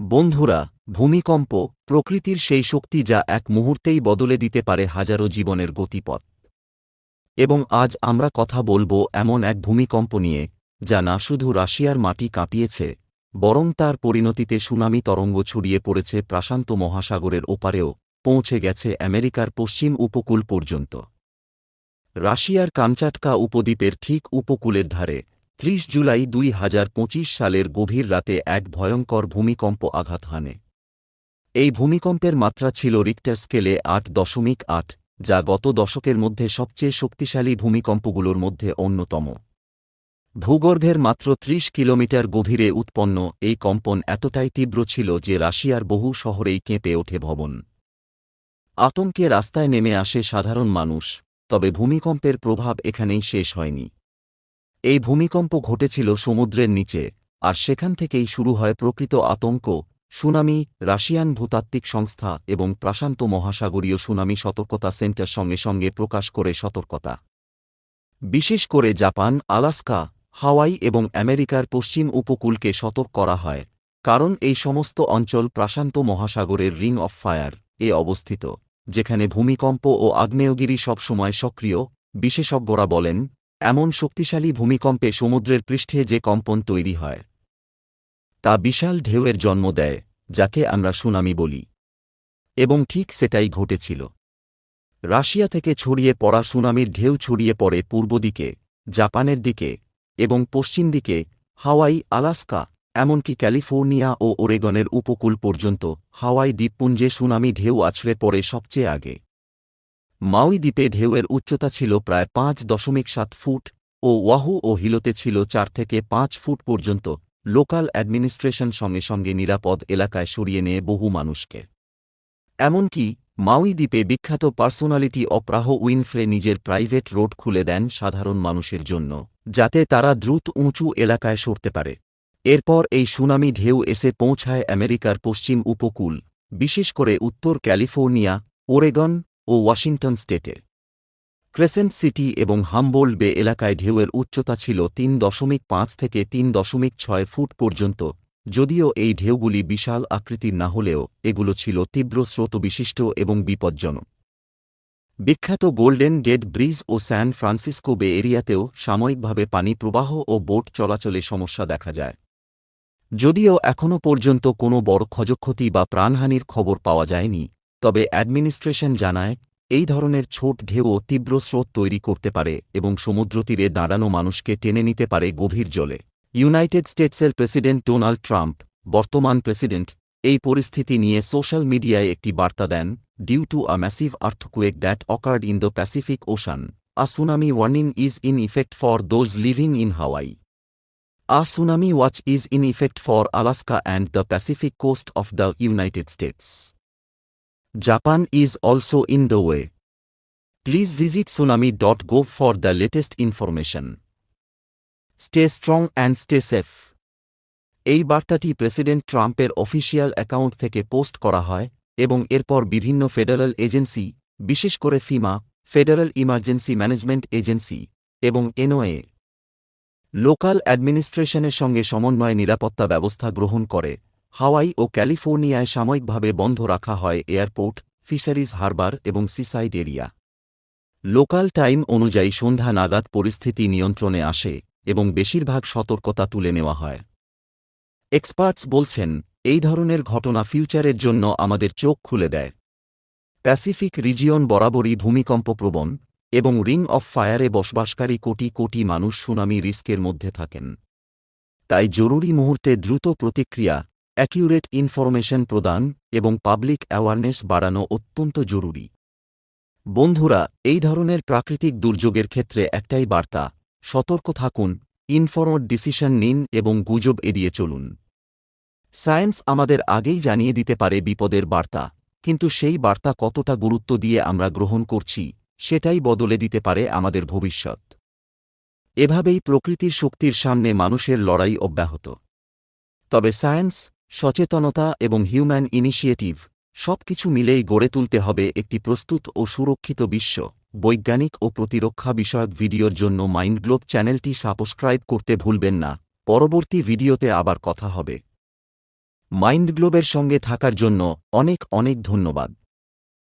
বন্ধুরা, ভূমিকম্প প্রকৃতির সেই শক্তি যা এক মুহূর্তেই বদলে দিতে পারে হাজারো জীবনের গতিপথ। এবং আজ আমরা কথা বলব এমন এক ভূমিকম্প নিয়ে, যা না শুধু রাশিয়ার মাটি কাঁপিয়েছে, বরং তার পরিণতিতে সুনামি তরঙ্গ ছড়িয়ে পড়েছে প্রশান্ত মহাসাগরের ওপারেও, পৌঁছে গেছে আমেরিকার পশ্চিম উপকূল পর্যন্ত। রাশিয়ার কামচাটকা উপদ্বীপের ঠিক উপকূলের ধারে ত্রিশ জুলাই দুই হাজার পঁচিশ সালের গভীর রাতে এক ভয়ঙ্কর ভূমিকম্প আঘাত হানে। এই ভূমিকম্পের মাত্রা ছিল রিক্টার স্কেলে আট দশমিক আট, যা গত দশকের মধ্যে সবচেয়ে শক্তিশালী ভূমিকম্পগুলোর মধ্যে অন্যতম। ভূগর্ভের মাত্র ত্রিশ কিলোমিটার গভীরে উৎপন্ন এই কম্পন এতটাই তীব্র ছিল যে রাশিয়ার বহু শহরেই কেঁপে ওঠে ভবন। আতঙ্কে রাস্তায় নেমে আসে সাধারণ মানুষ, তবে ভূমিকম্পের প্রভাব এখানেই শেষ হয়নি। এই ভূমিকম্প ঘটেছিল সমুদ্রের নিচে, আর সেখান থেকেই শুরু হয় প্রকৃত আতঙ্ক, সুনামি, রাশিয়ান ভূতাত্ত্বিক সংস্থা এবং প্রশান্ত মহাসাগরীয় সুনামি সতর্কতা সেন্টার সঙ্গে সঙ্গে প্রকাশ করে সতর্কতা। বিশেষ করে জাপান, আলাস্কা, হাওয়াই এবং আমেরিকার পশ্চিম উপকূলকে সতর্ক করা হয়, কারণ এই সমস্ত অঞ্চল প্রশান্ত মহাসাগরের রিং অফ ফায়ার এ অবস্থিত, যেখানে ভূমিকম্প ও আগ্নেয়গিরি সবসময় সক্রিয়, বিশেষজ্ঞরা বলেন এমন শক্তিশালী ভূমিকম্পে সমুদ্রের পৃষ্ঠে যে কম্পন তৈরি হয়, তা বিশাল ঢেউয়ের জন্ম দেয়, যাকে আমরা সুনামি বলি। এবং ঠিক সেটাই ঘটেছিল। রাশিয়া থেকে ছড়িয়ে পড়া সুনামির ঢেউ ছড়িয়ে পড়ে পূর্ব দিকে, জাপানের দিকে এবং পশ্চিম দিকে, হাওয়াই, আলাস্কা, এমনকি ক্যালিফোর্নিয়া ও ওরেগনের উপকূল পর্যন্ত হাওয়াই দ্বীপপুঞ্জে সুনামি ঢেউ আছড়ে পড়ে সবচেয়ে আগে। মাউই দ্বীপে ঢেউয়ের উচ্চতা ছিল প্রায় পাঁচ দশমিক সাত ফুট ও ওয়াহু ও হিলোতে ছিল চার থেকে পাঁচ ফুট পর্যন্ত। লোকাল অ্যাডমিনিস্ট্রেশন সঙ্গে সঙ্গে নিরাপদ এলাকায় সরিয়ে নিয়ে বহু মানুষকে। এমনকি মাউই দ্বীপে বিখ্যাত পার্সোনালিটি অপ্রাহ উইনফ্রে নিজের প্রাইভেট রোড খুলে দেন সাধারণ মানুষের জন্য, যাতে তারা দ্রুত উঁচু এলাকায় সরতে পারে। এরপর এই সুনামি ঢেউ এসে পৌঁছায় আমেরিকার পশ্চিম উপকূল, বিশেষ করে উত্তর ক্যালিফোর্নিয়া, ওরেগন ও ওয়াশিংটন স্টেটে। ক্রেসেন্ট সিটি এবং হামবোল্ড বে এলাকায় ঢেউয়ের উচ্চতা ছিল তিন দশমিক পাঁচ থেকে তিন দশমিক ছয় ফুট পর্যন্ত, যদিও এই ঢেউগুলি বিশাল আকৃতির না হলেও এগুলো ছিল তীব্র স্রোতবিশিষ্ট এবং বিপজ্জনক। বিখ্যাত গোল্ডেন গেট ব্রিজ ও স্যান ফ্রান্সিসকো বে এরিয়াতেও সাময়িকভাবে পানি প্রবাহ ও বোট চলাচলে সমস্যা দেখা যায়। যদিও এখনও পর্যন্ত কোনো বড় ক্ষয়ক্ষতি বা প্রাণহানির খবর পাওয়া যায়নি তবে অ্যাডমিনিস্ট্রেশন জানায়, এই ধরনের ছোট ঢেউও তীব্র স্রোত তৈরি করতে পারে এবং সমুদ্রতীরে দাঁড়ানো মানুষকে টেনে নিতে পারে গভীর জলে ইউনাইটেড স্টেটসের প্রেসিডেন্ট ডোনাল্ড ট্রাম্প, বর্তমান প্রেসিডেন্ট, এই পরিস্থিতি নিয়ে সোশ্যাল মিডিয়ায় একটি বার্তা দেন due to a massive earthquake that occurred in the Pacific ocean a tsunami warning is in effect for those living in Hawaii a tsunami watch is in effect for Alaska and the Pacific coast of the United States. Japan is also in the way. Please visit tsunami.gov for the latest information. Stay strong and stay safe. এই বার্তাটি president ট্রাম্পের official account থেকে post করা হয় এবং এরপর বিভিন্ন federal agency বিশেষ করে ফিমা ফেডারেল ইমার্জেন্সি ম্যানেজমেন্ট এজেন্সি এবং এনওএ লোকাল অ্যাডমিনিস্ট্রেশনের সঙ্গে সমন্বয়ে নিরাপত্তা ব্যবস্থা গ্রহণ করে হাওয়াই ও ক্যালিফোর্নিয়ায় সাময়িকভাবে বন্ধ রাখা হয় এয়ারপোর্ট, ফিশারিজ হারবার এবং সিসাইড এরিয়া। লোকাল টাইম অনুযায়ী সন্ধ্যা নাগাদ পরিস্থিতি নিয়ন্ত্রণে আসে এবং বেশিরভাগ সতর্কতা তুলে নেওয়া হয়। এক্সপার্টস বলছেন, এই ধরনের ঘটনা ফিউচারের জন্য আমাদের চোখ খুলে দেয়। প্যাসিফিক রিজিয়ন বরাবরই ভূমিকম্প প্রবণ এবং রিং অফ ফায়ারে বসবাসকারী কোটি কোটি মানুষ সুনামি রিস্কের মধ্যে থাকেন। তাই জরুরি মুহূর্তে দ্রুত প্রতিক্রিয়া অ্যাকিউরেট ইনফরমেশন প্রদান এবং পাবলিক অ্যাওয়ারনেস বাড়ানো অত্যন্ত জরুরি। বন্ধুরা, এই ধরনের প্রাকৃতিক দুর্যোগের ক্ষেত্রে একটাই বার্তা, সতর্ক থাকুন ইনফরমড ডিসিশন নিন এবং গুজব এড়িয়ে চলুন। সায়েন্স আমাদের আগেই জানিয়ে দিতে পারে বিপদের বার্তা, কিন্তু সেই বার্তা কতটা গুরুত্ব দিয়ে আমরা গ্রহণ করছি, সেটাই বদলে দিতে পারে আমাদের ভবিষ্যৎ। এভাবেই প্রকৃতির শক্তির সামনে মানুষের লড়াই অব্যাহত। তবে সায়েন্স সচেতনতা এবং হিউম্যান ইনিশিয়েটিভ সব কিছু মিলেই গড়ে তুলতে হবে একটি প্রস্তুত ও সুরক্ষিত বিশ্ব। বৈজ্ঞানিক ও প্রতিরক্ষা বিষয়ক ভিডিওর জন্য মাইন্ডগ্লোব চ্যানেলটি সাবস্ক্রাইব করতে ভুলবেন না। পরবর্তী ভিডিওতে আবার কথা হবে। মাইন্ড গ্লোবের সঙ্গে থাকার জন্য অনেক অনেক ধন্যবাদ।